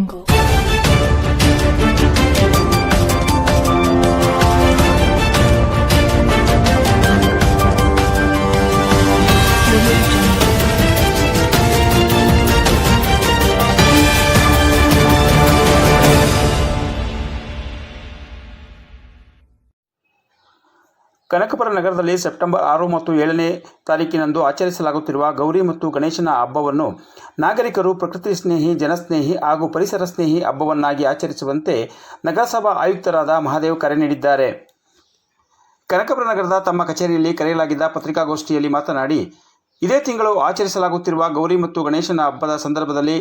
jungle. Kanakapura ನಗರದಲ್ಲಿ September ಆರು ಮತ್ತು ಏಳನೇ ತಾರೀಕಿನಂದು ಆಚರಿಸಲಾಗುತ್ತಿರುವ ಗೌರಿ ಮತ್ತು ಗಣೇಶನ ಹಬ್ಬವನ್ನು ನಾಗರಿಕರು ಪ್ರಕೃತಿ ಸ್ನೇಹಿ, ಜನಸ್ನೇಹಿ ಹಾಗೂ ಪರಿಸರ ಸ್ನೇಹಿ ಹಬ್ಬವನ್ನಾಗಿ ಆಚರಿಸುವಂತೆ ನಗರಸಭಾ ಆಯುಕ್ತರಾದ ಮಹಾದೇವ್ ಕರೆ ನೀಡಿದ್ದಾರೆ. ಕನಕಪುರ ನಗರದ ತಮ್ಮ ಕಚೇರಿಯಲ್ಲಿ ಕರೆಯಲಾಗಿದ್ದ ಪತ್ರಿಕಾಗೋಷ್ಠಿಯಲ್ಲಿ ಮಾತನಾಡಿ, ಇದೇ ತಿಂಗಳು ಆಚರಿಸಲಾಗುತ್ತಿರುವ ಗೌರಿ ಮತ್ತು ಗಣೇಶನ ಹಬ್ಬದ ಸಂದರ್ಭದಲ್ಲಿ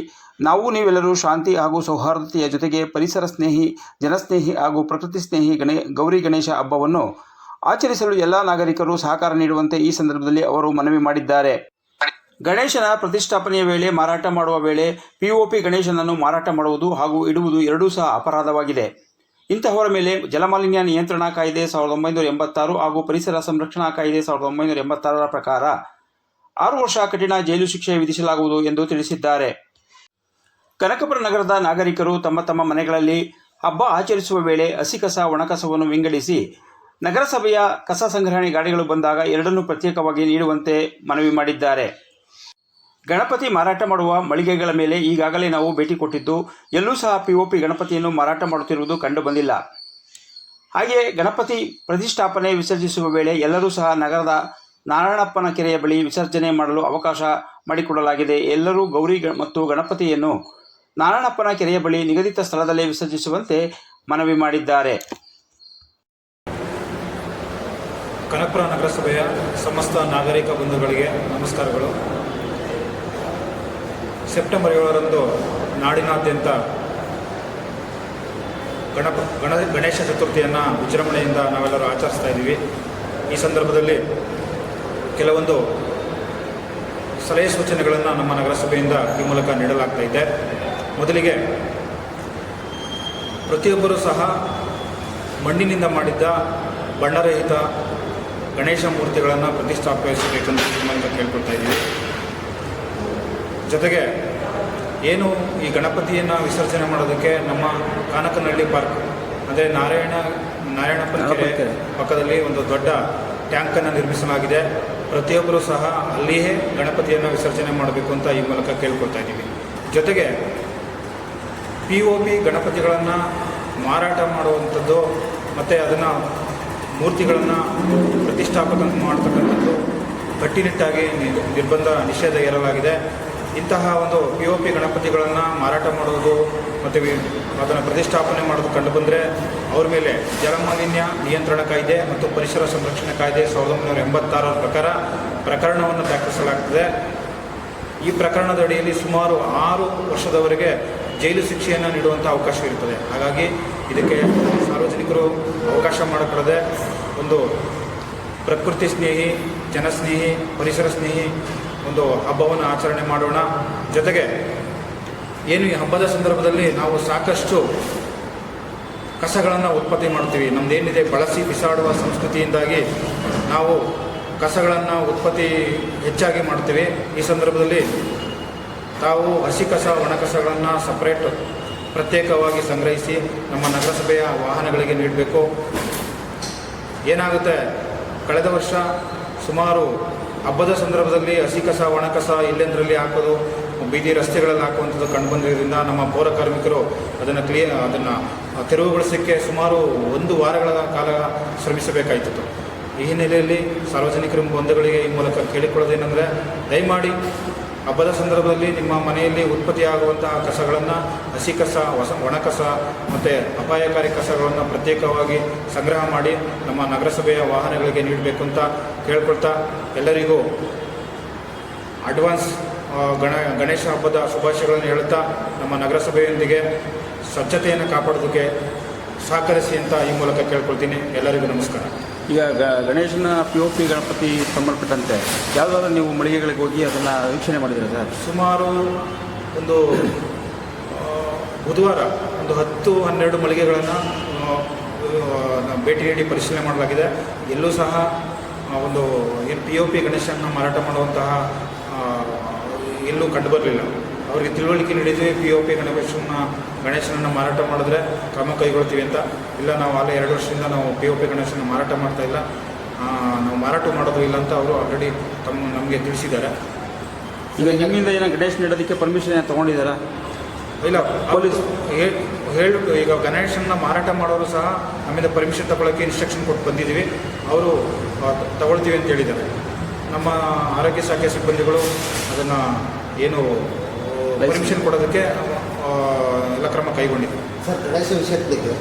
ನಾವು ನೀವೆಲ್ಲರೂ ಶಾಂತಿ ಹಾಗೂ ಸೌಹಾರ್ದತೆಯ ಜೊತೆಗೆ ಪರಿಸರ ಸ್ನೇಹಿ, ಜನಸ್ನೇಹಿ ಹಾಗೂ ಪ್ರಕೃತಿ ಸ್ನೇಹಿ ಗಣೇ, ಗೌರಿ ಗಣೇಶ ಹಬ್ಬವನ್ನು ಆಚರಿಸಲು ಎಲ್ಲ ನಾಗರಿಕರು ಸಹಕಾರ ನೀಡುವಂತೆ ಈ ಸಂದರ್ಭದಲ್ಲಿ ಅವರು ಮನವಿ ಮಾಡಿದ್ದಾರೆ. ಗಣೇಶನ ಪ್ರತಿಷ್ಠಾಪನೆಯ ವೇಳೆ ಮಾರಾಟ ಮಾಡುವ ವೇಳೆ ಪಿಒಪಿ ಗಣೇಶನನ್ನು ಮಾರಾಟ ಮಾಡುವುದು ಹಾಗೂ ಇಡುವುದು ಎರಡೂ ಸಹ ಅಪರಾಧವಾಗಿದೆ. ಇಂತಹವರ ಮೇಲೆ ಜಲಮಾಲಿನ್ಯ ನಿಯಂತ್ರಣ ಕಾಯ್ದೆ ಸಾವಿರದ ಒಂಬೈನೂರ ಎಂಬತ್ತಾರು ಹಾಗೂ ಪರಿಸರ ಸಂರಕ್ಷಣಾ ಕಾಯ್ದೆ ಸಾವಿರದ ಒಂಬೈನೂರ ಎಂಬತ್ತಾರರ ಪ್ರಕಾರ ಆರು ವರ್ಷ ಕಠಿಣ ಜೈಲು ಶಿಕ್ಷೆ ವಿಧಿಸಲಾಗುವುದು ಎಂದು ತಿಳಿಸಿದ್ದಾರೆ. ಕನಕಪುರ ನಗರದ ನಾಗರಿಕರು ತಮ್ಮ ತಮ್ಮ ಮನೆಗಳಲ್ಲಿ ಹಬ್ಬ ಆಚರಿಸುವ ವೇಳೆ ಹಸಿ ಕಸ ಒಣಕಸವನ್ನು ವಿಂಗಡಿಸಿ ನಗರಸಭೆಯ ಕಸ ಸಂಗ್ರಹಣೆ ಗಾಡಿಗಳು ಬಂದಾಗ ಎರಡನ್ನೂ ಪ್ರತ್ಯೇಕವಾಗಿ ನೀಡುವಂತೆ ಮನವಿ ಮಾಡಿದ್ದಾರೆ. ಗಣಪತಿ ಮಾರಾಟ ಮಾಡುವ ಮಳಿಗೆಗಳ ಮೇಲೆ ಈಗಾಗಲೇ ನಾವು ಭೇಟಿ ಕೊಟ್ಟಿದ್ದು, ಎಲ್ಲೂ ಸಹ ಪಿಒಪಿ ಗಣಪತಿಯನ್ನು ಮಾರಾಟ ಮಾಡುತ್ತಿರುವುದು ಕಂಡುಬಂದಿಲ್ಲ. ಹಾಗೆಯೇ ಗಣಪತಿ ಪ್ರತಿಷ್ಠಾಪನೆ ವಿಸರ್ಜಿಸುವ ವೇಳೆ ಎಲ್ಲರೂ ಸಹ ನಗರದ ನಾರಾಯಣಪ್ಪನ ಕೆರೆಯ ಬಳಿ ವಿಸರ್ಜನೆ ಮಾಡಲು ಅವಕಾಶ ಮಾಡಿಕೊಡಲಾಗಿದೆ. ಎಲ್ಲರೂ ಗೌರಿ ಮತ್ತು ಗಣಪತಿಯನ್ನು ನಾರಾಯಣಪ್ಪನ ಕೆರೆಯ ಬಳಿ ನಿಗದಿತ ಸ್ಥಳದಲ್ಲೇ ವಿಸರ್ಜಿಸುವಂತೆ ಮನವಿ ಮಾಡಿದ್ದಾರೆ. ಕನಕಪುರ ನಗರಸಭೆಯ ಸಮಸ್ತ ನಾಗರಿಕ ಬಂಧುಗಳಿಗೆ ನಮಸ್ಕಾರಗಳು. ಸೆಪ್ಟೆಂಬರ್ ಏಳರಂದು ನಾಡಿನಾದ್ಯಂತ ಗಣಪ, ಗಣ, ಗಣೇಶ ಚತುರ್ಥಿಯನ್ನು ವಿಜೃಂಭಣೆಯಿಂದ ನಾವೆಲ್ಲರೂ ಆಚರಿಸ್ತಾ ಇದ್ದೀವಿ. ಈ ಸಂದರ್ಭದಲ್ಲಿ ಕೆಲವೊಂದು ಸಲಹೆ ಸೂಚನೆಗಳನ್ನು ನಮ್ಮ ನಗರಸಭೆಯಿಂದ ಈ ಮೂಲಕ ನೀಡಲಾಗ್ತಾ ಇದೆ. ಮೊದಲಿಗೆ ಪ್ರತಿಯೊಬ್ಬರೂ ಸಹ ಮಣ್ಣಿನಿಂದ ಮಾಡಿದ್ದ ಬಣ್ಣರಹಿತ ಗಣೇಶ ಮೂರ್ತಿಗಳನ್ನು ಪ್ರತಿಷ್ಠಾಪಿಸಬೇಕೆಂದು ಮೂಲಕ ಕೇಳ್ಕೊಳ್ತಾ ಇದ್ದೀವಿ. ಜೊತೆಗೆ ಏನು ಈ ಗಣಪತಿಯನ್ನು ವಿಸರ್ಜನೆ ಮಾಡೋದಕ್ಕೆ ನಮ್ಮ ಕಾನಕನಹಳ್ಳಿ ಪಾರ್ಕ್ ಅಂದರೆ ನಾರಾಯಣ ನಾರಾಯಣಪ್ಪನ ಕೆರೆ ಪಕ್ಕದಲ್ಲಿ ಒಂದು ದೊಡ್ಡ ಟ್ಯಾಂಕನ್ನು ನಿರ್ಮಿಸಲಾಗಿದೆ. ಪ್ರತಿಯೊಬ್ಬರೂ ಸಹ ಅಲ್ಲಿಯೇ ಗಣಪತಿಯನ್ನು ವಿಸರ್ಜನೆ ಮಾಡಬೇಕು ಅಂತ ಈ ಮೂಲಕ ಕೇಳ್ಕೊಳ್ತಾ ಇದ್ದೀವಿ. ಜೊತೆಗೆ ಪಿ ಒ ಪಿ ಗಣಪತಿಗಳನ್ನು ಮಾರಾಟ ಮಾಡುವಂಥದ್ದು ಮತ್ತು ಅದನ್ನು ಮೂರ್ತಿಗಳನ್ನು ಪ್ರತಿಷ್ಠಾಪಕ ಮಾಡ್ತಕ್ಕಂಥದ್ದು ಕಟ್ಟುನಿಟ್ಟಾಗಿ ನಿರ್ಬಂಧ ನಿಷೇಧ ಹೇರಲಾಗಿದೆ. ಇಂತಹ ಒಂದು ಪಿ ಒ ಪಿ ಗಣಪತಿಗಳನ್ನು ಮಾರಾಟ ಮಾಡುವುದು ಮತ್ತು ಅದನ್ನು ಪ್ರತಿಷ್ಠಾಪನೆ ಮಾಡೋದು ಕಂಡುಬಂದರೆ ಅವ್ರ ಮೇಲೆ ಜಲಮಾಲಿನ್ಯ ನಿಯಂತ್ರಣ ಕಾಯ್ದೆ ಮತ್ತು ಪರಿಸರ ಸಂರಕ್ಷಣೆ ಕಾಯ್ದೆ ಸಾವಿರದ ಒಂಬೈನೂರ ಎಂಬತ್ತಾರರ ಪ್ರಕಾರ ಪ್ರಕರಣವನ್ನು ದಾಖಲಿಸಲಾಗ್ತದೆ. ಈ ಪ್ರಕರಣದ ಅಡಿಯಲ್ಲಿ ಸುಮಾರು ಆರು ವರ್ಷದವರೆಗೆ ಜೈಲು ಶಿಕ್ಷೆಯನ್ನು ನೀಡುವಂಥ ಅವಕಾಶ ಇರುತ್ತದೆ ಹಾಗಾಗಿ ಇದಕ್ಕೆ ಸಾರ್ವಜನಿಕರು ಅವಕಾಶ ಮಾಡಿಕೊಡದೆ ಒಂದು ಪ್ರಕೃತಿ ಸ್ನೇಹಿ, ಜನಸ್ನೇಹಿ, ಪರಿಸರ ಸ್ನೇಹಿ ಒಂದು ಹಬ್ಬವನ್ನು ಆಚರಣೆ ಮಾಡೋಣ. ಜೊತೆಗೆ ಏನು ಈ ಹಬ್ಬದ ಸಂದರ್ಭದಲ್ಲಿ ನಾವು ಸಾಕಷ್ಟು ಕಸಗಳನ್ನು ಉತ್ಪತ್ತಿ ಮಾಡ್ತೀವಿ ನಮ್ಮದೇನಿದೆ ಬಳಸಿ ಬಿಸಾಡುವ ಸಂಸ್ಕೃತಿಯಿಂದಾಗಿ ನಾವು ಕಸಗಳನ್ನು ಉತ್ಪತ್ತಿ ಹೆಚ್ಚಾಗಿ ಮಾಡ್ತೀವಿ ಈ ಸಂದರ್ಭದಲ್ಲಿ ತಾವು ಹಸಿ ಕಸ, ಒಣ ಕಸಗಳನ್ನು ಸಪ್ರೇಟ್ ಪ್ರತ್ಯೇಕವಾಗಿ ಸಂಗ್ರಹಿಸಿ ನಮ್ಮ ನಗರಸಭೆಯ ವಾಹನಗಳಿಗೆ ನೀಡಬೇಕು. ಏನಾಗುತ್ತೆ? ಕಳೆದ ವರ್ಷ ಸುಮಾರು ಹಬ್ಬದ ಸಂದರ್ಭದಲ್ಲಿ ಹಸಿ ಕಸ, ಒಣ ಕಸ ಇಲ್ಲೆಂದರಲ್ಲಿ ಹಾಕೋದು, ಬೀದಿ ರಸ್ತೆಗಳಲ್ಲಿ ಹಾಕುವಂಥದ್ದು ಕಂಡುಬಂದಿರೋದ್ರಿಂದ ನಮ್ಮ ಪೌರ ಕಾರ್ಮಿಕರು ಅದನ್ನು ಕ್ಲಿಯ ಅದನ್ನು ತೆರವುಗೊಳಿಸೋಕ್ಕೆ ಸುಮಾರು ಒಂದು ವಾರಗಳ ಕಾಲ ಶ್ರಮಿಸಬೇಕಾಯಿತು ಈ ಹಿನ್ನೆಲೆಯಲ್ಲಿ ಸಾರ್ವಜನಿಕರ ಬಂಧುಗಳಿಗೆ ಈ ಮೂಲಕ ಕೇಳಿಕೊಳ್ಳೋದೇನೆಂದರೆ ದಯಮಾಡಿ ಹಬ್ಬದ ಸಂದರ್ಭದಲ್ಲಿ ನಿಮ್ಮ ಮನೆಯಲ್ಲಿ ಉತ್ಪತ್ತಿಯಾಗುವಂತಹ ಕಸಗಳನ್ನು, ಹಸಿ ಕಸ ಹೊಸ ಒಣ ಕಸ ಮತ್ತು ಅಪಾಯಕಾರಿ ಕಸಗಳನ್ನು ಪ್ರತ್ಯೇಕವಾಗಿ ಸಂಗ್ರಹ ಮಾಡಿ ನಮ್ಮ ನಗರಸಭೆಯ ವಾಹನಗಳಿಗೆ ನೀಡಬೇಕು ಅಂತ ಕೇಳ್ಕೊಳ್ತಾ ಎಲ್ಲರಿಗೂ ಅಡ್ವಾನ್ಸ್ ಗಣ, ಗಣೇಶ ಹಬ್ಬದ ಶುಭಾಶಯಗಳನ್ನು ಹೇಳ್ತಾ ನಮ್ಮ ನಗರಸಭೆಯೊಂದಿಗೆ ಸ್ವಚ್ಛತೆಯನ್ನು ಕಾಪಾಡೋದಕ್ಕೆ ಸಹಕರಿಸಿ ಅಂತ ಈ ಮೂಲಕ ಕೇಳ್ಕೊಳ್ತೀನಿ. ಎಲ್ಲರಿಗೂ ನಮಸ್ಕಾರ. ಈಗ ಗಣೇಶನ ಪಿ ಒ ಪಿ ಗಣಪತಿ ಸಂಬಂಧಪಟ್ಟಂತೆ ಯಾವುದಾದ್ರೂ ನೀವು ಮಳಿಗೆಗಳಿಗೆ ಹೋಗಿ ಅದನ್ನು ವೀಕ್ಷಣೆ ಮಾಡಿದ್ದೀರಾ ಸರ್? ಸುಮಾರು ಒಂದು ಬುಧವಾರ ಒಂದು ಹತ್ತು, ಹನ್ನೆರಡು ಮಳಿಗೆಗಳನ್ನು ಭೇಟಿ ನೀಡಿ ಪರಿಶೀಲನೆ ಮಾಡಲಾಗಿದೆ. ಎಲ್ಲೂ ಸಹ ಒಂದು ಏನು ಪಿ ಒ ಪಿ ಗಣೇಶನ ಮಾರಾಟ ಮಾಡುವಂತಹ ಎಲ್ಲೂ ಕಂಡುಬರಲಿಲ್ಲ ಅವರಿಗೆ ತಿಳುವಳಿಕೆ ನೀಡಿದ್ವಿ ಪಿ ಒ ಪಿ ಗಣೇಶನ ಗಣೇಶನನ್ನು ಮಾರಾಟ ಮಾಡಿದ್ರೆ ಕ್ರಮ ಕೈಗೊಳ್ತೀವಿ ಅಂತ. ಇಲ್ಲ ನಾವು ಅಲ್ಲೇ ಎರಡು ವರ್ಷದಿಂದ ನಾವು ಪಿ ಒ ಪಿ ಗಣೇಶನ ಮಾರಾಟ ಮಾಡ್ತಾ ಇಲ್ಲ. ನಾವು ಮಾರಾಟ ಮಾಡೋದು ಇಲ್ಲ ಅಂತ ಅವರು ಆಲ್ರೆಡಿ ತಮ್ಮ ನಮಗೆ ತಿಳಿಸಿದ್ದಾರೆ. ಈಗ ನಿಮ್ಮಿಂದ ಏನೋ ಗಣೇಶ್ ನೀಡೋದಕ್ಕೆ ಪರ್ಮಿಷನ್ ತೊಗೊಂಡಿದ್ದಾರಾ? ಇಲ್ಲ ಪೊಲೀಸ್- ಹೇಳಿ ಈಗ ಗಣೇಶನ್ನ ಮಾರಾಟ ಮಾಡೋರು ಸಹ ನಮ್ಮಿಂದ ಪರ್ಮಿಷನ್ ತಗೊಳ್ಳೋಕ್ಕೆ ಇನ್ಸ್ಟ್ರಕ್ಷನ್ ಕೊಟ್ಟು ಬಂದಿದ್ದೀವಿ. ಅವರು ತಗೊಳ್ತೀವಿ ಅಂತ ಹೇಳಿದ್ದಾರೆ. ನಮ್ಮ ಆರೋಗ್ಯ ಶಾಖೆ ಸಿಬ್ಬಂದಿಗಳು ಅದನ್ನು ಏನು ಪರ್ಮಿಷನ್ ಕೊಡೋದಕ್ಕೆ ಎಲ್ಲ ಕ್ರಮ ಕೈಗೊಂಡಿದ್ದೀವಿ ಸರ್ ಗಣೇಶ ವಿಷಯಕ್ಕೆ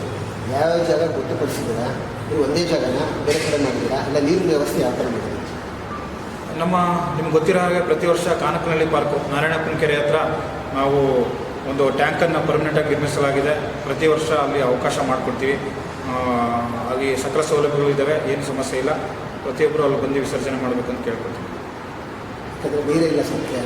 ಯಾವ ಜಾಗ ಗೊತ್ತುಪಡಿಸಿದ್ದೀರಾ? ನೀವು ಒಂದೇ ಜಾಗನ ಬೇರೆ ಕಡೆ ಮಾಡಿದ್ದೀರಾ? ಇಲ್ಲ ನೀರಿನ ವ್ಯವಸ್ಥೆ ಯಾವ ಥರ ಮಾಡಿದ್ದೀರಾ? ನಮ್ಮ ನಿಮ್ಗೆ ಗೊತ್ತಿರೋ ಹಾಗೆ ಪ್ರತಿ ವರ್ಷ ಕಾನಕನಹಳ್ಳಿ ಪಾರ್ಕು ನಾರಾಯಣಪ್ಪನ ಕೆರೆ ಹತ್ರ ನಾವು ಒಂದು ಟ್ಯಾಂಕನ್ನು ಪರ್ಮನೆಂಟಾಗಿ ನಿರ್ಮಿಸಲಾಗಿದೆ. ಪ್ರತಿ ವರ್ಷ ಅಲ್ಲಿ ಅವಕಾಶ ಮಾಡಿಕೊಡ್ತೀವಿ. ಅಲ್ಲಿ ಸಕಲ ಸೌಲಭ್ಯಗಳು ಇದ್ದಾವೆ ಏನು ಸಮಸ್ಯೆ ಇಲ್ಲ. ಪ್ರತಿಯೊಬ್ಬರು ಅಲ್ಲಿ ಬಂದು ವಿಸರ್ಜನೆ ಮಾಡಬೇಕಂತ ಕೇಳ್ಕೊಳ್ತೀವಿ. ಬೇರೆ ನೀರೇ ಇಲ್ಲ ಸಂಖ್ಯೆ.